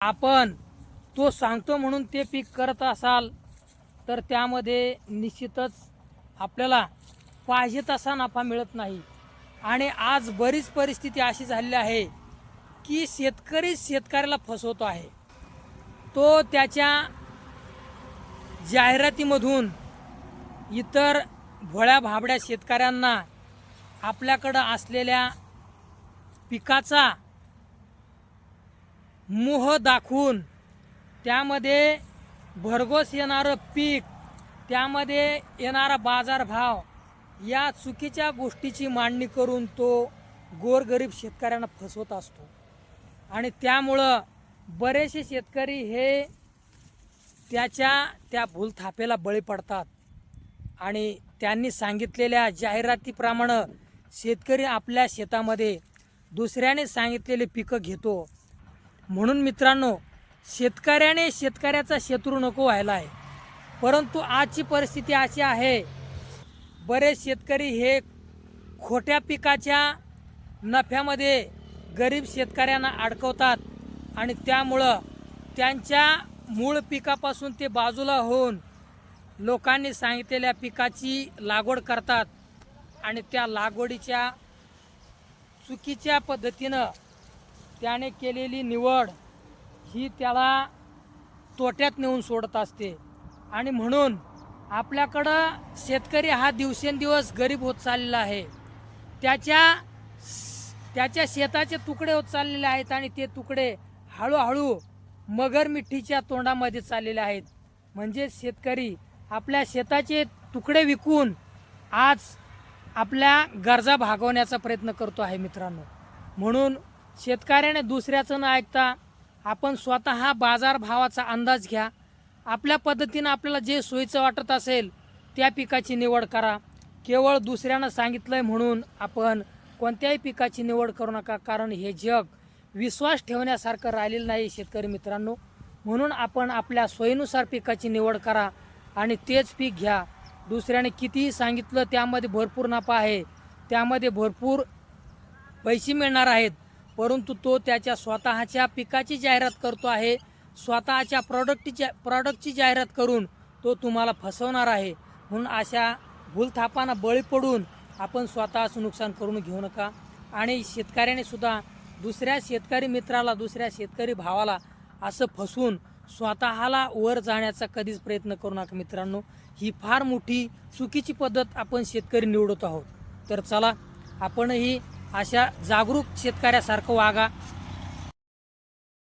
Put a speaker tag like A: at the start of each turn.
A: आपण तो सांगतो म्हणून ते पीक करत असाल तर त्यामध्ये निश्चितच आपल्याला पाहिजे तसा नफा मिळत नाही. आणि आज बरीच परिस्थिती अशी झालेली आहे की शेतकरी शेतकऱ्याला फसवतो आहे. तो त्याच्या जाहिरातीमधून इतर भोळ्या भाबड्या शेतकऱ्यांना आपल्याकडं असलेल्या पिकाचा मोह दाखवून त्यामध्ये भरघोस येणारं पीक त्यामध्ये येणारा बाजारभाव या चुकीच्या गोष्टीची मांडणी करून तो गोरगरीब शेतकऱ्यांना फसवत असतो. आणि त्यामुळं बरेचसे शेतकरी हे त्याच्या त्या भूलथापेला बळी पडतात. आणि त्यांनी सांगितलेल्या जाहिरातीप्रमाणे शेतकरी आपल्या शेतामध्ये दुसऱ्याने सांगितलेले पिकं घेतो. म्हणून मित्रांनो शेतकऱ्याने शेतकऱ्याचा शत्रू नको व्हायला आहे. परंतु आजची परिस्थिती अशी आहे बरेच शेतकरी हे खोट्या पिकाच्या नफ्यामध्ये गरीब शेतकऱ्यांना अडकवतात आणि त्यामुळं त्यांच्या मूळ पिकापासून ते बाजूला होऊन लोकांनी सांगितलेल्या पिकाची लागवड करतात आणि त्या लागवडीच्या चुकीच्या पद्धतीनं त्याने केलेली निवड ही त्याला तोट्यात नेऊन सोडत असते. आणि म्हणून आपल्याकडं शेतकरी हा दिवसेंदिवस गरीब होत चाललेला आहे. त्याच्या त्याच्या शेताचे तुकडे होत चाललेले आहेत आणि ते तुकडे हळूहळू मगर मिठीच्या तोंडामध्ये चाललेले आहेत. म्हणजे शेतकरी आपल्या शेताचे तुकडे विकून आज आपल्या गरजा भागवण्याचा प्रयत्न करतो आहे मित्रांनो. म्हणून शेतकऱ्याने दुसऱ्याचं न ऐकता आपण स्वतः बाजारभावाचा अंदाज घ्या. आपल्या पद्धतीनं आपल्याला जे सोयीचं वाटत असेल त्या पिकाची निवड करा. केवळ दुसऱ्यानं सांगितलंय म्हणून आपण कोणत्याही पिकाची निवड करू नका कारण हे जग विश्वास ठेवण्यासारखं राहिलेलं नाही शेतकरी मित्रांनो. म्हणून आपण आपल्या सोयीनुसार पिकाची निवड करा आणि तेच पीक घ्या. दुसऱ्याने कितीही सांगितलं त्यामध्ये भरपूर नफा आहे. त्यामध्ये भरपूर पैसे मिळणार आहेत. परंतु तो त्याच्या स्वतःच्या पिकाची जाहिरात करतो आहे. स्वतःच्या प्रॉडक्टची प्रॉडक्टची जाहिरात करून तो तुम्हाला फसवणार आहे. म्हणून अशा भूलथापांना बळी पडून आपण स्वतःचं नुकसान करून घेऊ नका. आणि शेतकऱ्याने सुद्धा दुसऱ्या शेतकरी मित्राला दुसऱ्या शेतकरी भावाला असं फसवून स्वतःला वर जाण्याचा कधीच प्रयत्न करू नका मित्रांनो. ही फार मोठी चुकीची पद्धत आपण शेतकरी निवडत आहोत. तर चला आपणही अशा जागरूक शेतकऱ्यासारखं वागा.